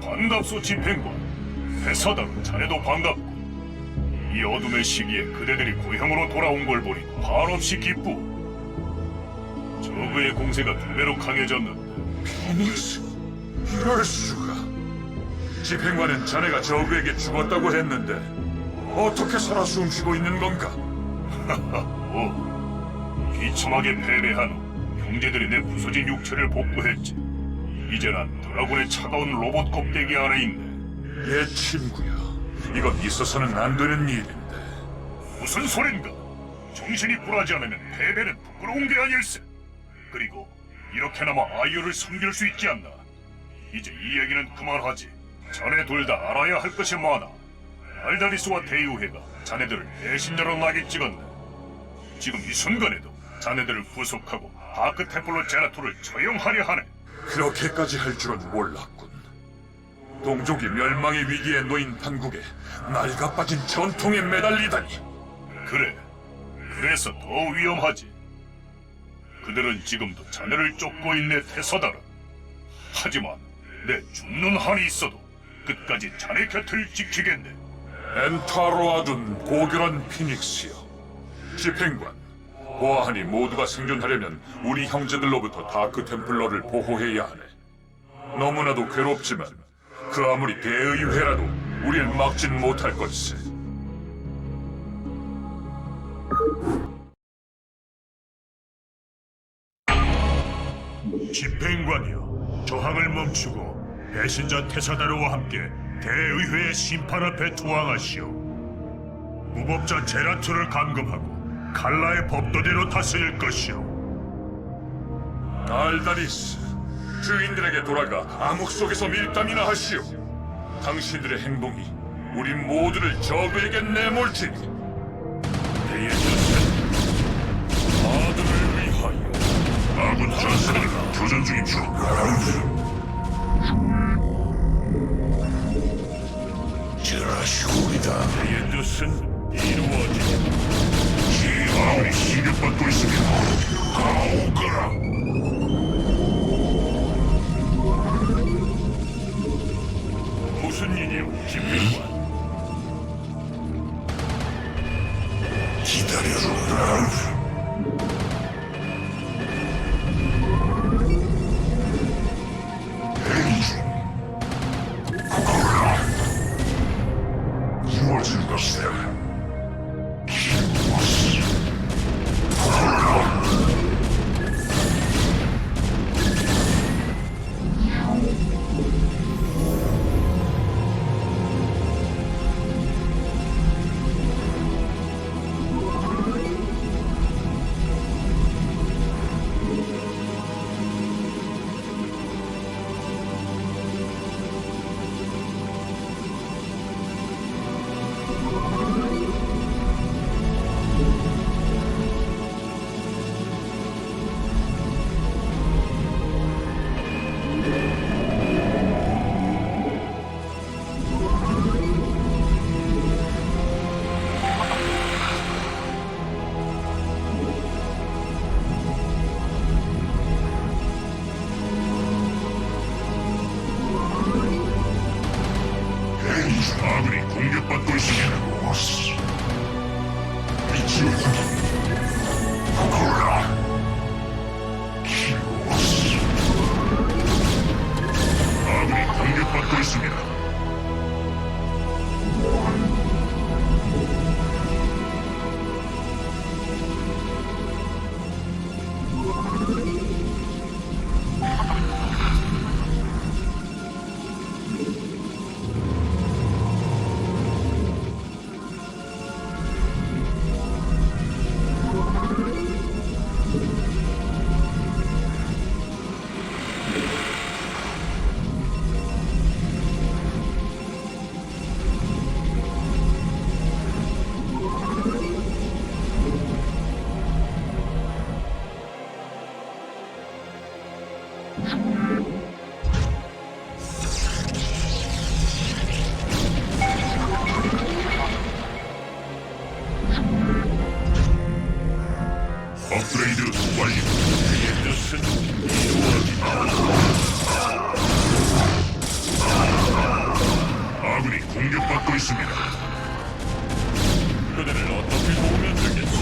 반갑소 집행관 회사당 자네도 반갑고 이 어둠의 시기에 그대들이 고향으로 돌아온 걸 보니 한없이 기쁘 저그의 공세가 두 배로 강해졌는데 피닉스? 이럴 수가. 집행관은 자네가 저그에게 죽었다고 했는데 어떻게 살아 숨쉬고 있는 건가? 오 비참하게 패배한 후 형제들이 내 부서진 육체를 복구했지 이제 난 드라군의 차가운 로봇 껍데기 안에 있네 내 친구야. 이건 있어서는 안 되는 일인데. 무슨 소린가? 정신이 굴하지 않으면 패배는 부끄러운 게 아닐세. 그리고 이렇게나마 아이유를 섬길 수 있지 않나? 이제 이 얘기는 그만하지. 자네 둘 다 알아야 할 것이 많아. 알다리스와 대유회가 자네들을 배신자로 낙이 찍었네. 지금 이 순간에도 자네들을 구속하고 템플러 제라토를 처형하려 하네. 그렇게까지 할 줄은 몰랐군. 동족이 멸망의 위기에 놓인 판국에 낡아빠진 전통에 매달리다니. 그래. 그래서 더 위험하지. 그들은 지금도 자네를 쫓고 있네 태서다라. 하지만 내 죽는 한이 있어도 끝까지 자네 곁을 지키겠네. 엔타로아둔 고결한 피닉스여. 집행관, 보아하니 모두가 생존하려면 우리 형제들로부터 다크 템플러를 보호해야 하네. 너무나도 괴롭지만 그 아무리 대의회라도 우릴 막진 못할 것세. 집행관이여 저항을 멈추고 배신자 테사다르와 함께 대의회의 심판 앞에 투항하시오 무법자 제라투를 감금하고 칼라의 법도대로 다스릴 것이오. 알다리스, 주인들에게 돌아가 암흑 속에서 밀담이나 하시오. 당신들의 행동이 우리 모두를 적에게 내몰지니. 아들을 위하여. 아군 전사가 교전 중입니다 지라시오리다. 그의 뜻은 이루어지리 지하이 시급받고 있습니다 가오거라 무슨 일이오 집행관 기다려라 업그레이드 완료. 그의 뜻은 이루어진다. 아군이 공격받고 있습니다. 그들을 어떻게 도우면 되겠소?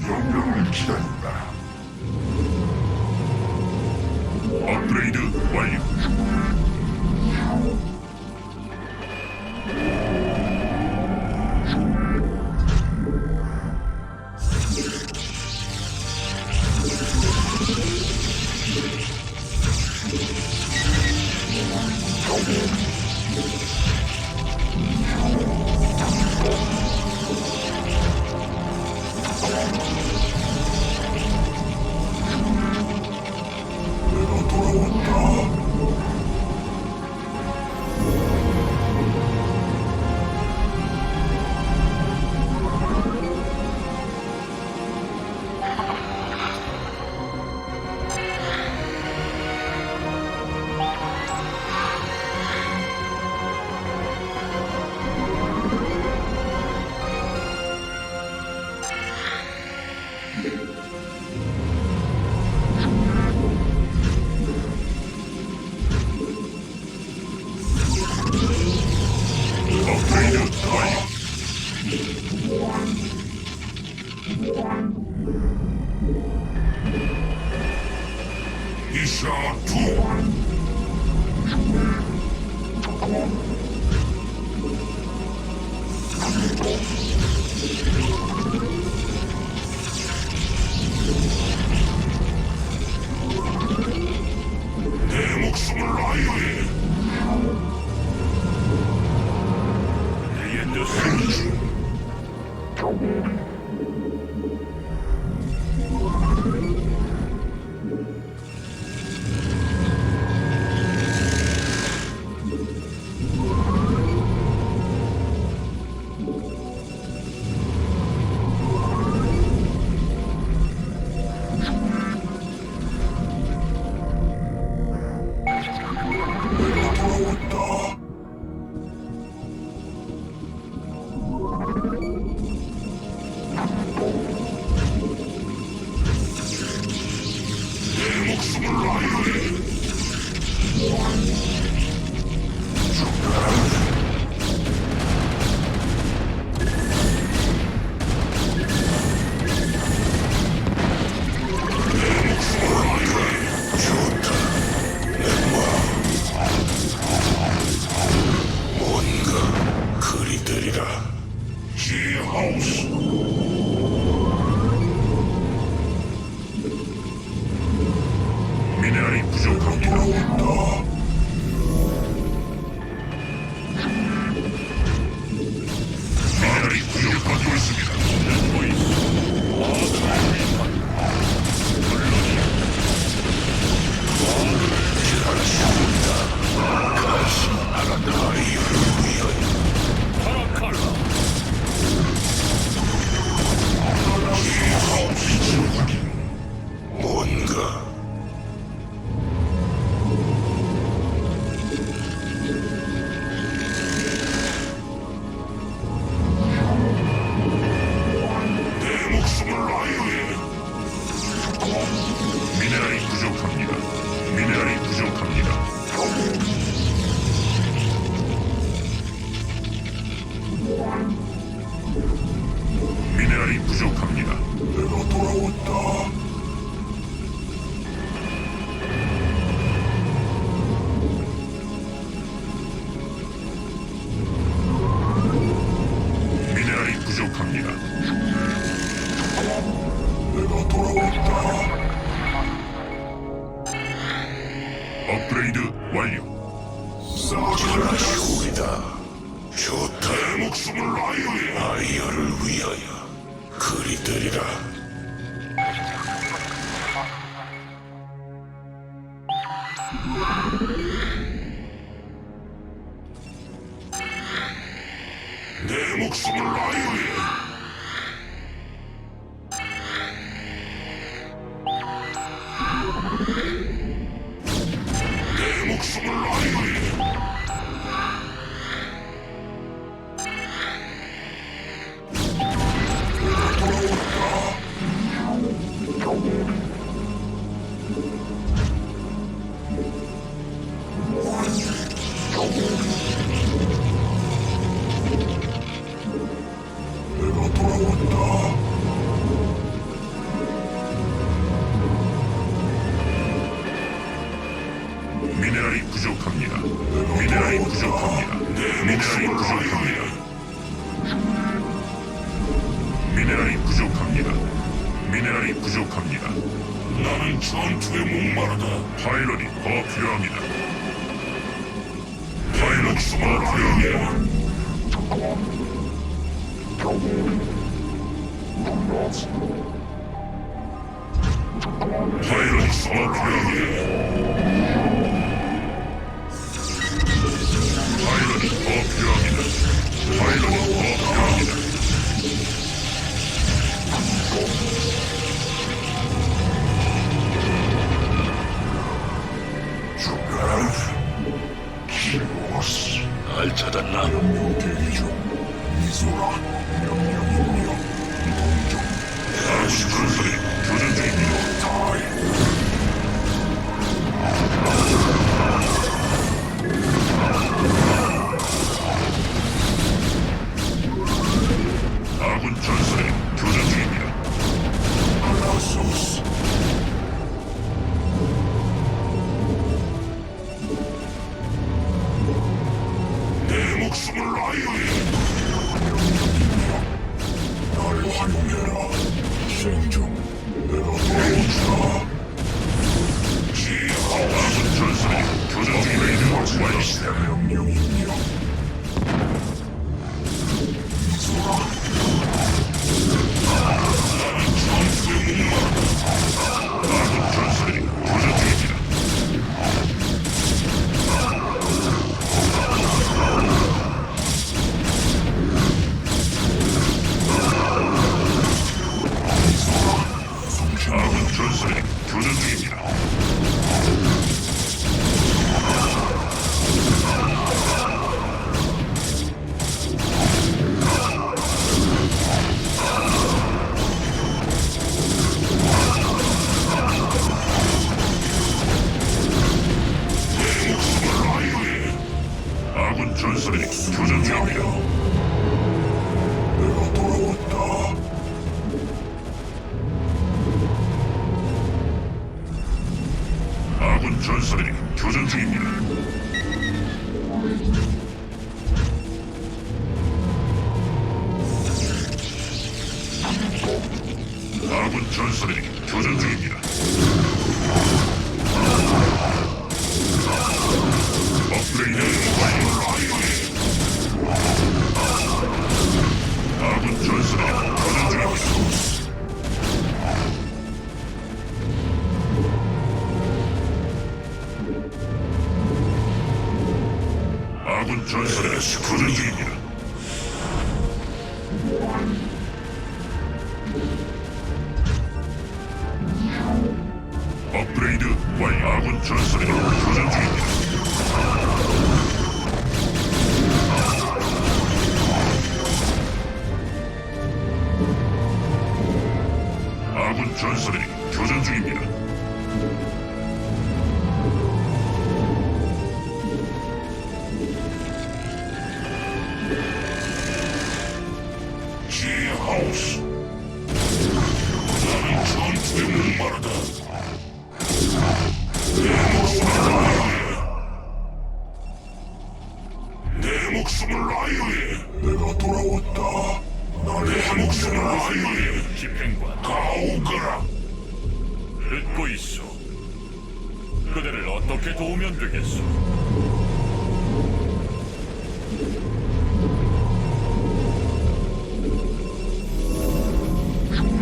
명령을 기다린다. Isha 2 전설이 교전 중입니다. 없다. 너를 한옥수를 하여 집행관 가오거라. 듣고 있어. 그대를 어떻게 도우면 되겠소?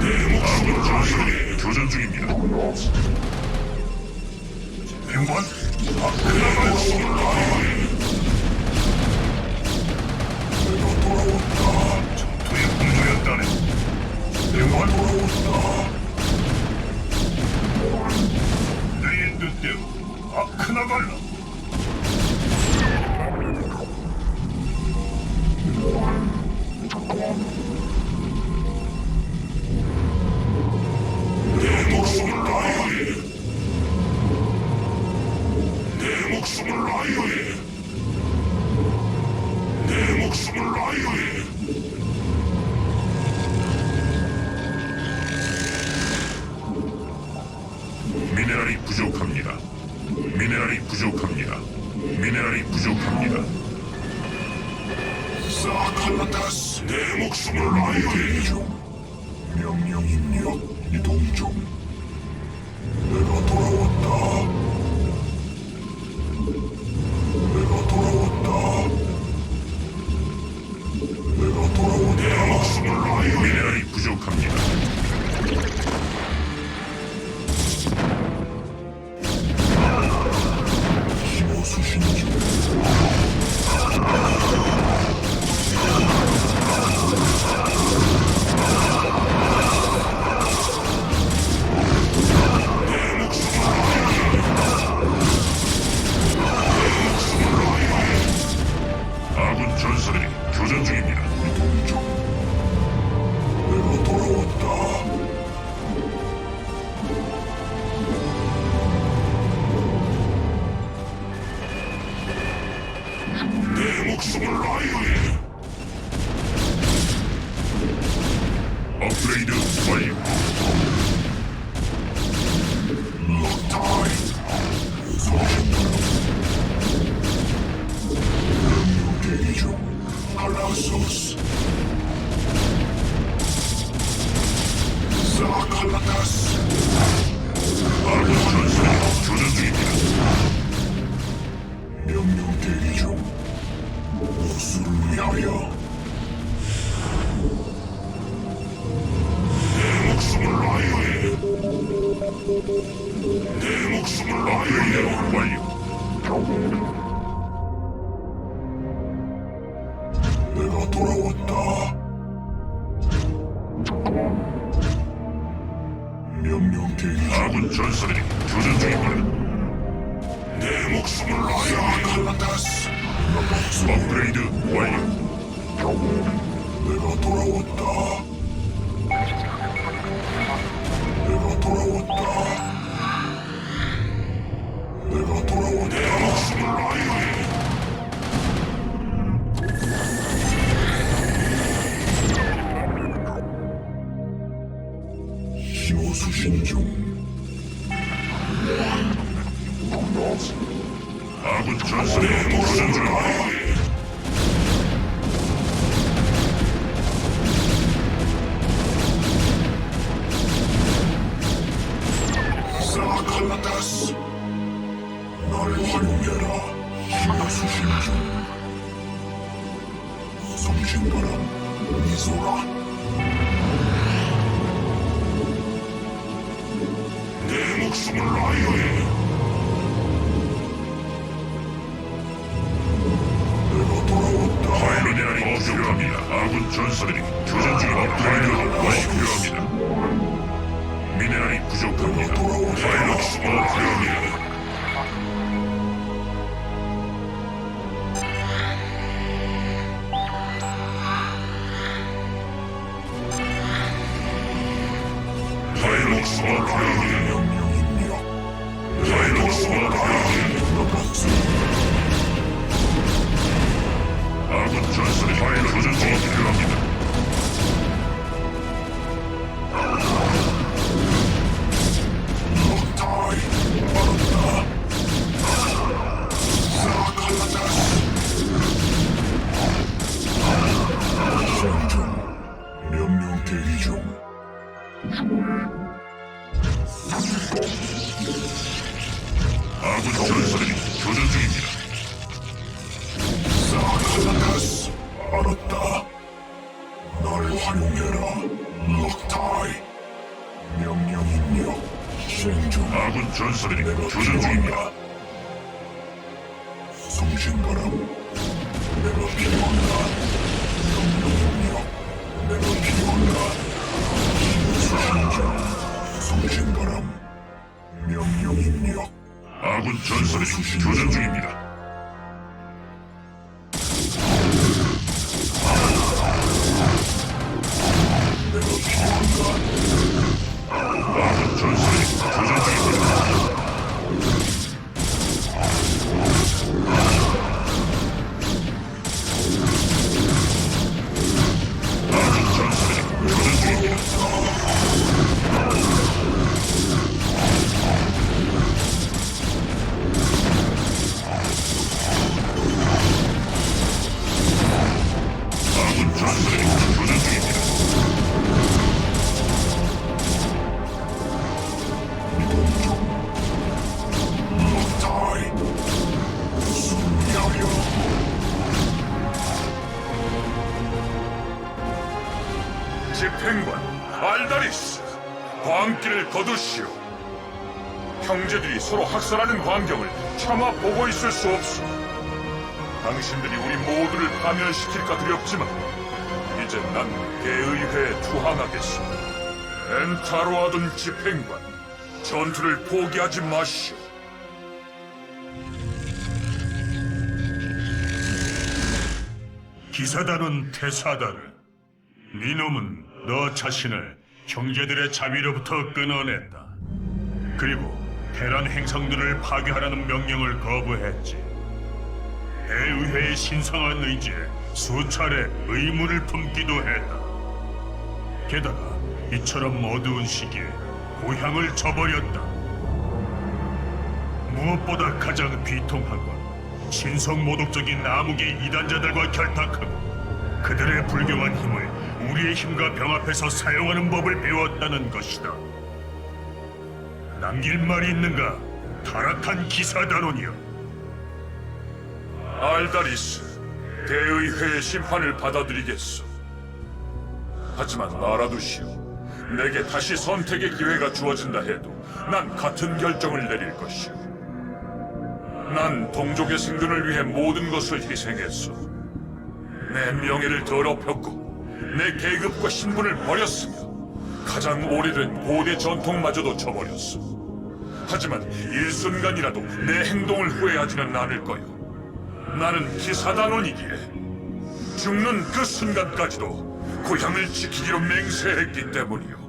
내 목숨을 가시니 교전 중입니다. 행관, 앞에 나갈 수는 아니오니 Ты индутил, а к навалу. Action Deus nos guarde, Pai. 시오 수신 중. 아군 전선에 모든 걸 아이. 사칼라타스, 나를 활용해라. 시오 수신 중. 성신바람, 미소라. 목숨을 아여해. 내가 돌아온다. 파일럿이 필요합니다. 아군 전사들이 교전 중인 업그레이드를 다시 필요합니다. 미네랄이 부족합니다. 파일럿이 더 필요합니다. 집행관 알다리스 광기를 거두시오. 형제들이 서로 학살하는 광경을 차마 보고 있을 수 없어 당신들이 우리 모두를 파멸시킬까 두렵지만 이제 난 대의회에 투항하겠어 엔타로 하던 집행관 전투를 포기하지 마시오. 기사단은 태사다를 네 놈은 너 자신을 형제들의 자비로부터 끊어냈다. 그리고 테란 행성들을 파괴하라는 명령을 거부했지. 대의회의 신성한 의지에 수차례 의문을 품기도 했다. 게다가 이처럼 어두운 시기에 고향을 저버렸다. 무엇보다 가장 비통한 건 신성 모독적인 암흑의 이단자들과 결탁하고 그들의 불경한 힘을 우리의 힘과 병합해서 사용하는 법을 배웠다는 것이다. 남길 말이 있는가? 타락한 기사단원이여. 알다리스, 대의회의 심판을 받아들이겠소. 하지만 알아두시오. 내게 다시 선택의 기회가 주어진다 해도 난 같은 결정을 내릴 것이오. 난 동족의 생존을 위해 모든 것을 희생했어. 내 명예를 더럽혔고 내 계급과 신분을 버렸으며 가장 오래된 고대 전통마저도 저버렸어. 하지만 일순간이라도 내 행동을 후회하지는 않을 거요. 나는 기사단원이기에 죽는 그 순간까지도 고향을 지키기로 맹세했기 때문이요.